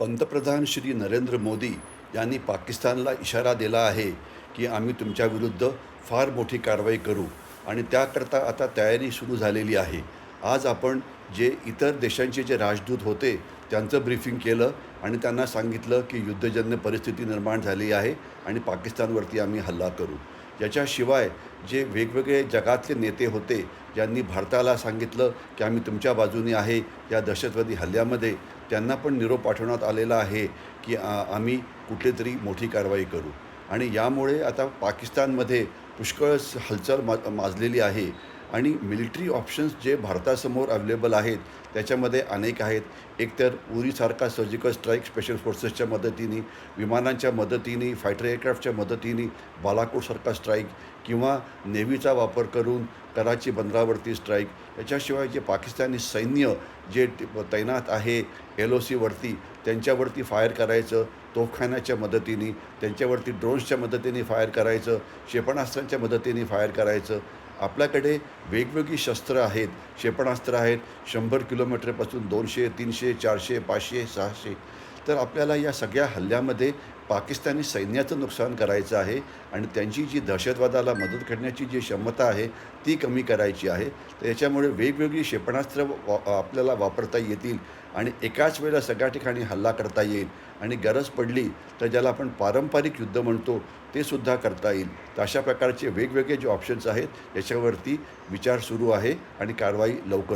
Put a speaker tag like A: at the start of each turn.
A: पंतप्रधान श्री नरेंद्र मोदी यांनी पाकिस्तानला इशारा दिला आहे की आम्ही तुमच्याविरुद्ध फार मोठी कारवाई करू. आणि त्याकरता आता तयारी सुरू झालेली आहे. आज आपण जे इतर देशांचे जे राजदूत होते त्यांचं ब्रीफिंग केलं आणि त्यांना सांगितलं की युद्धजन्य परिस्थिती निर्माण झाली आहे आणि पाकिस्तानवरती आम्ही हल्ला करू. याच्याशिवाय जे वेगवेगळे जगातले नेते होते ज्यांनी भारताला सांगितलं की आम्ही तुमच्या बाजूने आहे या दहशतवादी हल्ल्यामध्ये त्यांना पण निरोप पाठवण्यात आलेला आहे की आम्ही कुठेतरी मोठी कारवाई करू. आणि यामुळे आता पाकिस्तानमध्ये पुष्कळ हालचाल मा माजलेली आहे. आणि मिलिटरी ऑप्शन्स जे भारतासमोर अवेलेबल आहेत त्याच्यामध्ये अनेक आहेत. एकतर उरीसारखा सर्जिकल स्ट्राईक स्पेशल फोर्सेसच्या मदतीने विमानांच्या मदतीने फायटर एअरक्राफ्टच्या मदतीने बालाकोटसारखा स्ट्राईक किंवा नेव्हीचा वापर करून कराची बंदरावरती स्ट्राईक याच्याशिवाय जे पाकिस्तानी सैन्य जे तैनात आहे एल ओ सीवरती त्यांच्यावरती फायर करायचं तोफखान्याच्या मदतीने त्यांच्यावरती ड्रोन्सच्या मदतीने फायर करायचं क्षेपणास्त्रांच्या मदतीने फायर करायचं आपल्याकडे वेगवेगळी शस्त्रं आहेत क्षेपणास्त्र आहेत. शंभर किलोमीटरपासून दोनशे तीनशे चारशे पाचशे सहाशे. तर आपल्याला या सगळ्या हल्ल्यामध्ये पाकिस्तानी सैन्याचं नुकसान करायचं आहे आणि त्यांची जी दहशतवादाला मदत करण्याची जी क्षमता आहे ती कमी करायची आहे. तर याच्यामुळे वेगवेगळी क्षेपणास्त्र वा आपल्याला वापरता येतील आणि एकाच वेळेला सगळ्या ठिकाणी हल्ला करता येईल आणि गरज पडली तर ज्याला आपण पारंपरिक युद्ध म्हणतो ते सुद्धा करता येईल. तर अशा प्रकारचे वेगवेगळे जे ऑप्शन्स आहेत याच्यावरती विचार सुरू आहे आणि कारवाई लवकर